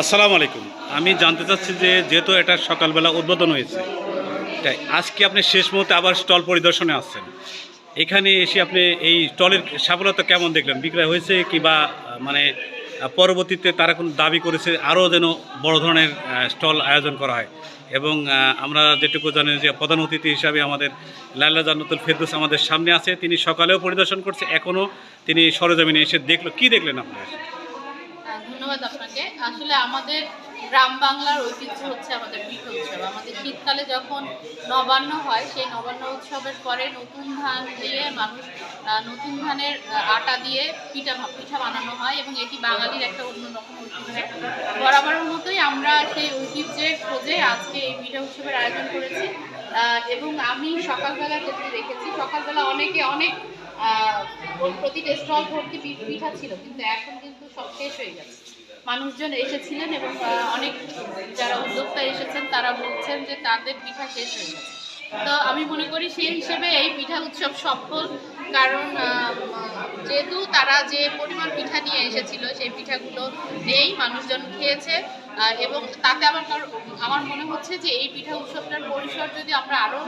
আসসালামু আলাইকুম। আমি জানতে চাচ্ছি যে যেহেতু এটা সকালবেলা উদ্বোধন হয়েছে, তাই আজকে আপনি শেষ মুহূর্তে আবার স্টল পরিদর্শনে আসছেন। এখানে এসে আপনি এই স্টলের সফলতা কেমন দেখলেন? বিক্রয় হয়েছে কি বা মানে পরবর্তীতে তারা কোনো দাবি করেছে আরও যেন বড় ধরনের স্টল আয়োজন করা হয়? এবং আমরা যেটুকু জানি যে প্রধান অতিথি হিসাবে আমাদের লাল্লা জান্নাতুল ফেরদৌস আমাদের সামনে আছে। তিনি সকালেও পরিদর্শন করছে, এখনও তিনি সরজমিনে এসে দেখল। কি দেখলেন আপনার? ধন্যবাদ আসলে আমাদের গ্রাম বাংলার ঐতিহ্য হচ্ছে আমাদের পিঠা উৎসব আমাদের শীতকালে যখন নবান্ন হয়, সেই নবান্ন উৎসবের পরে নতুন ধান দিয়ে মানুষ নতুন ধানের আটা দিয়ে পিঠা পিঠা বানানো হয় এবং এটি বাঙালির একটা অন্যরকম ঐতিহ্য। বরাবরের মতোই আমরা সেই ঐতিহ্যের খোঁজে আজকে এই পিঠা উৎসবের আয়োজন করেছি। এবং আমি সকালবেলা যেটি দেখেছি, সকালবেলা অনেকে অনেক প্রতিটা স্টল ভর্তি পিঠা ছিল, কিন্তু এখন কিন্তু সব শেষ হয়ে গেছে। মানুষজন এসেছিলেন এবং অনেক যারা উদ্যোক্তা এসেছেন, তারা বলছেন যে তাদের পিঠা শেষ হয়ে গেছে। তো আমি মনে করি সেই হিসেবে এই পিঠা উৎসব সফল, কারণ যেহেতু তারা যে পরিমাণ পিঠা নিয়ে এসেছিল, সেই পিঠাগুলো নেই মানুষজন খেয়েছে। এবং তাতে আমার আমার মনে হচ্ছে যে এই পিঠা উৎসবটার পরিসর যদি আমরা আরও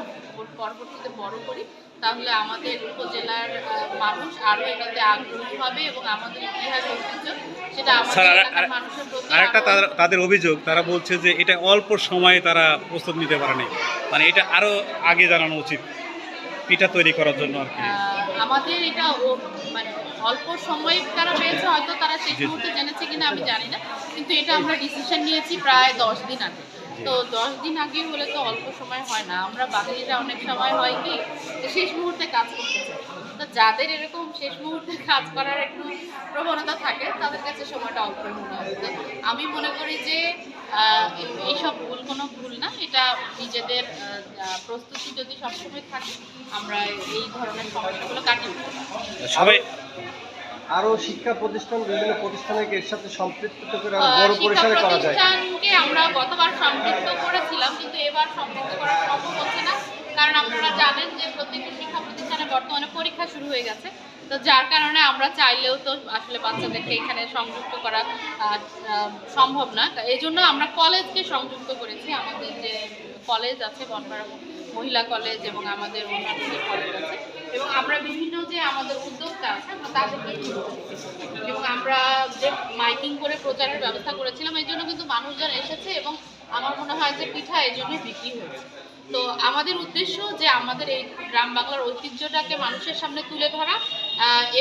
পরবর্তীতে বড় করি তাহলে আমাদের উপজেলার মানুষ আরও এটাতে আগ্রহী হবে এবং আমাদের ইতিহাস ঐতিহ্য সেটা আরেকটা তাদের তাদের অভিযোগ তারা বলছে যে এটা অল্প সময়ে তারা প্রস্তুত নিতে পারে পারেনি মানে এটা আরও আগে জানানো উচিত পিঠা তৈরি করার জন্য আর কি। আমাদের এটা মানে অল্প সময় তারা পেয়েছে হয়তো তারা শেষ জি। মুহূর্তে জেনেছে কিনা আমি জানি না। কিন্তু এটা আমরা ডিসিশন নিয়েছি প্রায় দশ দিন আগে। তো দশ দিন আগে হলে তো অল্প সময় হয় না। আমরা বাঙালিরা অনেক সময় হয় কি শেষ মুহূর্তে কাজ করতে চাই। তো যাদের এরকম শেষ মুহূর্তে কাজ করার একটু প্রবণতা থাকে তাদের কাছে সময়টা অল্প মনে হয় আমি মনে করি যে এইসব ভুল কোনো ভুল না। এটা নিজেদের প্রস্তুতি যদি সবসময় থাকে আমরা এই ধরনের সমস্যাগুলো কাটিয়ে সবাই আরও শিক্ষা প্রতিষ্ঠান বিভিন্ন প্রতিষ্ঠানকে এর সাথে সম্পৃক্ত করে আরও বড় পরিসরে করা যায়। প্রতিষ্ঠানকে আমরা গতবার সম্পৃক্ত করেছিলাম কিন্তু এবার সম্পৃক্ত করা সম্ভব হচ্ছে না কারণ আপনারা জানেন যে প্রত্যেকটি শিক্ষা প্রতিষ্ঠানে বর্তমানে পরীক্ষা শুরু হয়ে গেছে। তো যার কারণে আমরা চাইলেও তো আসলে বাচ্চাদেরকে এখানে সংযুক্ত করা সম্ভব না। এই জন্য আমরা কলেজকে সংযুক্ত করেছি। আমাদের যে কলেজ আছে বনপাড়া মহিলা কলেজ এবং আমাদের অন্যান্য যে কলেজ আছে যে আমাদের উদ্যোক্তা আছে তাদেরকে এবং আমরা যে মাইকিং করে প্রচারের ব্যবস্থা করেছিলাম, এই জন্য কিন্তু মানুষজন এসেছে এবং আমার মনে হয় যে পিঠা এই জন্যই বিক্রি হয়েছে। তো আমাদের উদ্দেশ্য যে আমাদের এই গ্রাম বাংলার ঐতিহ্যটাকে মানুষের সামনে তুলে ধরা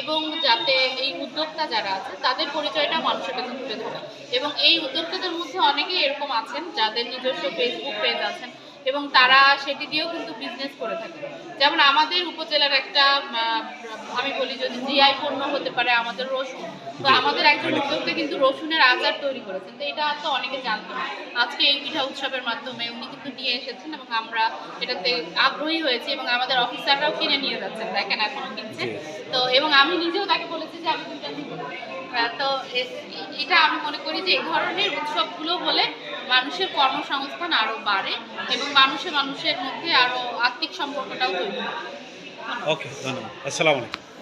এবং যাতে এই উদ্যোক্তা যারা আছে, তাদের পরিচয়টা মানুষের কাছে তুলে ধরা। এবং এই উদ্যোক্তাদের মধ্যে অনেকেই এরকম আছেন, যাদের নিজস্ব ফেসবুক পেজ আছেন এবং তারা সেটি দিয়েও কিন্তু বিজনেস করে থাকে। যেমন আমাদের উপজেলার একটা আমি বলি যদি জিআই পণ্য হতে পারে আমাদের রসুন। তো আমাদের একজন উদ্যোক্তা কিন্তু রসুনের আচার তৈরি করেছেন। তো এটা তো অনেকে জানতো না। আজকে এই পিঠা উৎসবের মাধ্যমে উনি কিন্তু নিয়ে এসেছেন এবং আমরা এটাতে আগ্রহী হয়েছি এবং আমাদের অফিসাররাও কিনে নিয়ে যাচ্ছেন। দেখেন এখনও কিনছে। তো এবং আমি নিজেও তাকে বলেছি যে আমি দুইটা এটা আমি মনে করি যে এই ধরনের উৎসবগুলো হলে মানুষের কর্মসংস্থান আরও বাড়ে এবং মানুষের মানুষের মধ্যে আরও আর্থিক সম্পর্কটাও তৈরি হয়। ওকে ধন্যবাদ। আসসালামু আলাইকুম।